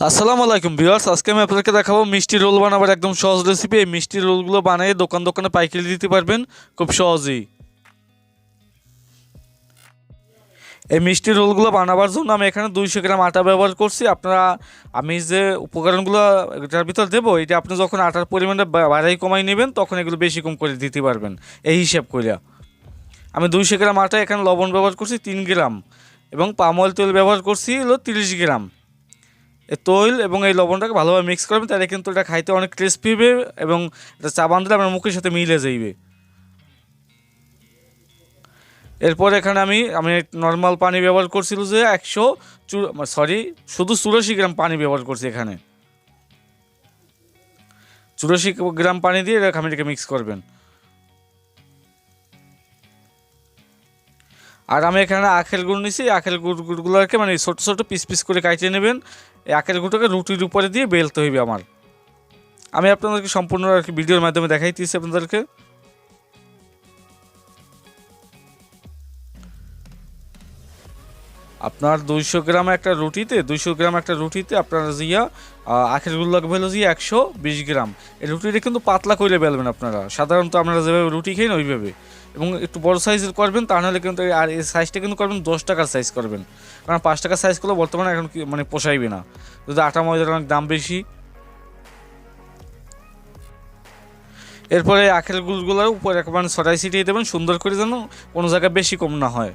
আসসালামু আলাইকুম ভিউয়ার্স, আজকে আমি আপনাদেরকে দেখাবো মিষ্টি রোল বানাবার একদম সহজ রেসিপি এই মিষ্টি রোলগুলো বানিয়ে দোকান দোকানে পাইকারি দিতে পারবেন, খুব সহজেই। এই মিষ্টি রোলগুলো বানাবার জন্য আমি এখানে দুইশো গ্রাম আটা ব্যবহার করছি। আপনারা, আমি যে উপকরণগুলো এটার ভিতর দেবো, এটা আপনি যখন আটার পরিমাণে বা- বাড়াই কমাই নেবেন, তখন এগুলো বেশি কম করে দিতে পারবেন, এই হিসাব করিয়া আমি দুইশো গ্রাম আটা এখানে লবণ ব্যবহার করছি তিন গ্রাম এবং পাম অয়েল তেল ব্যবহার করছি হলো তিরিশ গ্রাম। তৈল এবং এই লবণটাকে ভালোভাবে মিক্স করবেন তাহলে কিন্তু এটা খাইতে অনেক ক্রিস্পি হবে এবং এটা চা বান্ধলে আপনার মুখের সাথে মিলে যাইবে। এরপর এখানে আমি আমি নর্মাল পানি ব্যবহার করছিল যে একশো সরি শুধু চুরাশি গ্রাম পানি ব্যবহার করছি এখানে। চুরাশি গ্রাম পানি দিয়ে এটা আমি এটাকে মিক্স করবেন। আর আমি এখানে আখের গুড় নিছি, আখের গুড়, গুড়গুলোকে মানে ছোটো ছোটো পিস পিস করে কাটিয়ে নেবেন। এই আখের গুঁড়োটাকে রুটির উপরে দিয়ে বেলতে হইবে আমার। আমি আপনাদেরকে সম্পূর্ণ আর কি ভিডিওর মাধ্যমে দেখাই দিয়েছি আপনাদেরকে। আপনার দুইশো গ্রাম একটা রুটিতে, দুইশো গ্রাম একটা রুটিতে আপনার জিয়া আখেরগুলো লাগবে হলো জিয়া একশো বিশ গ্রাম। এই রুটিটা কিন্তু পাতলা করে বেলবেন আপনারা। সাধারণত আপনারা যেভাবে রুটি খেয়ে ওইভাবে। এবং একটু বড় সাইজের করবেন, তা নাহলে কিন্তু আর এই সাইজটা কিন্তু করবেন, দশ টাকার সাইজ করবেন। কারণ পাঁচ টাকার সাইজ করলে বর্তমানে এখন মানে পোষাইবে না। যদি আটা ময়দার অনেক দাম বেশি। এরপরে আখের গুলগুলোর উপরে একবার ছড়াই ছিটিয়ে দেবেন, সুন্দর করে যেন কোনো জায়গায় বেশি কম না হয়।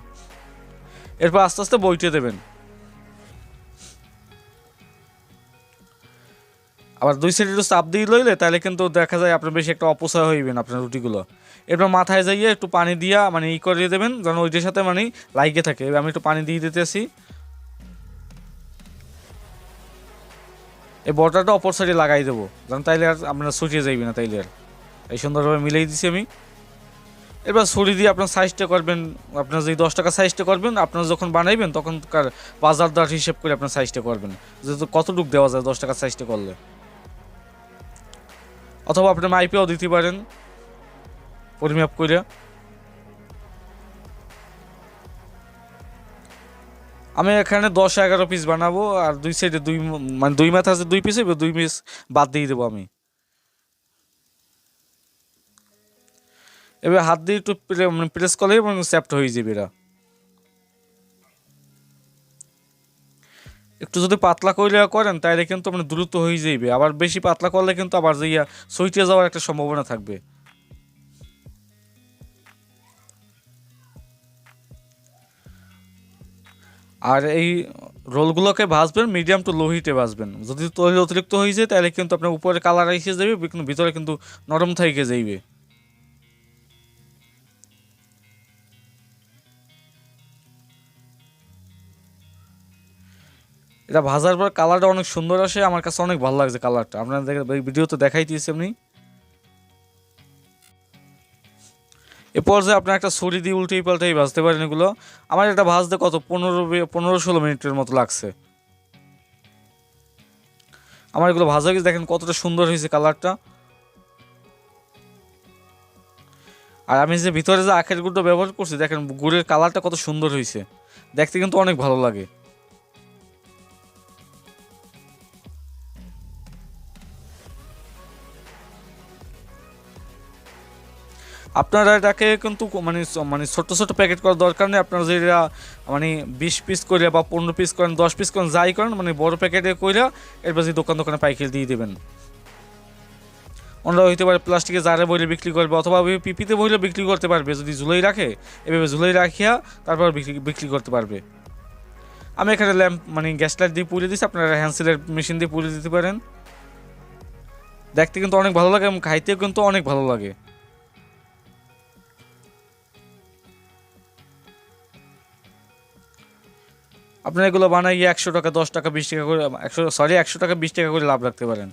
এরপর আস্তে আস্তে বইটে দেবেন। আবার দুই সাইডে একটু চাপ দিয়ে লইলে তাহলে কিন্তু দেখা যায় আপনার বেশি একটা অপচয় হইবেন আপনার রুটিগুলো। এরপর মাথায় যাইয়ে একটু পানি দিয়া মানে ই করে দেবেন, যেন ওইটার সাথে মানে লাইগে থাকে। এবার আমি একটু পানি দিয়ে দিতেছি। এই বটাটা অপর সাইডে লাগাই দেবো, যেন তাইলে আর আপনার ছুটিয়ে যাইবে না তাইলে আর। এই সুন্দরভাবে মিলিয়ে দিছি আমি। এবার ছুরি দিয়ে আপনার সাইজটা করবেন, আপনার যদি দশ টাকা সাইজটা করবেন, আপনার যখন বানাইবেন তখন কার বাজার দর হিসেব করে আপনার সাইজটা করবেন। যেহেতু কতটুক দেওয়া যায় দশ টাকা সাইজটা করলে। অথবা আপনি মাইপেও দিতে পারেন। পরিমাপ করে। আমি এখানে দশ এগারো পিস বানাবো, আর দুই সাইডে দুই মানে দুই মাথা আছে, দুই পিস দুই পিস বাদ দিয়ে দেবো আমি। এবার হাত দিয়ে একটু প্রে- মানে প্রেস করলে এবং স্যাপ্ট হয়ে যাবে এরা। একটু যদি পাতলা করে করেন তাহলে কিন্তু মানে দ্রুত হয়ে যাইবে। আবার বেশি পাতলা করলে কিন্তু আবার যে ইয়া সইটে যাওয়ার একটা সম্ভাবনা থাকবে। আর এই রোলগুলোকে ভাজবেন মিডিয়াম টু লো হিটে ভাজবেন। যদি তৈরি অতিরিক্ত হয়ে যায় তাহলে কিন্তু আপনার উপরে কালার এসে যাবে, কিন্তু ভিতরে কিন্তু নরম থেকে যাইবে। এটা ভাজার পর কালারটা অনেক সুন্দর আসে, আমার কাছে অনেক ভালো লাগছে কালারটা আপনারা ভিডিওতে দেখাই দিয়েছি আপনি এ পর্যায়ে আপনার একটা ছুরি দিয়ে উল্টেই পাল্টেই ভাজতে পারেন এগুলো। আমার এটা ভাজতে কত? পনেরো পনেরো ষোলো মিনিটের মতো লাগছে। আমার এগুলো ভাজা গেছে, দেখেন কতটা সুন্দর হয়েছে কালারটা আর আমি যে ভিতরে যে আখের গুঁড়ো ব্যবহার করছি, দেখেন গুড়ের কালারটা কত সুন্দর হয়েছে। দেখতে কিন্তু অনেক ভালো লাগে। আপনারা এটাকে কিন্তু মানে মানে ছোট ছোট প্যাকেট করার দরকার নেই। আপনারা যেটা মানে বিশ পিস করে বা পনেরো পিস করেন, দশ পিস করেন, যাই করেন মানে বড় প্যাকেটে করে এরপর যে দোকান দোকানে পাইকারি দিয়ে দেবেন। ওনারা হইতে পারে প্লাস্টিকে জারে বইলে বিক্রি করবে অথবা পিপিতে বইলে বিক্রি করতে পারবে। যদি ঝুলাই রাখে, এভাবে ঝুলাই রাখিয়া তারপর বিক্রি বিক্রি করতে পারবে। আমি এখানে ল্যাম্প মানে গ্যাস লাইট দিয়ে পুড়ে দিচ্ছি আপনারা হ্যান্ডসেলের মেশিন দিয়ে পুড়ে দিতে পারেন। দেখতে কিন্তু অনেক ভালো লাগে এবং খাইতেও কিন্তু অনেক ভালো লাগে। আপনারা এগুলো বানাই একশো টাকা, দশ টাকা, বিশ টাকা করে, একশো সরি একশো টাকা, বিশ টাকা করে লাভ রাখতে পারেন।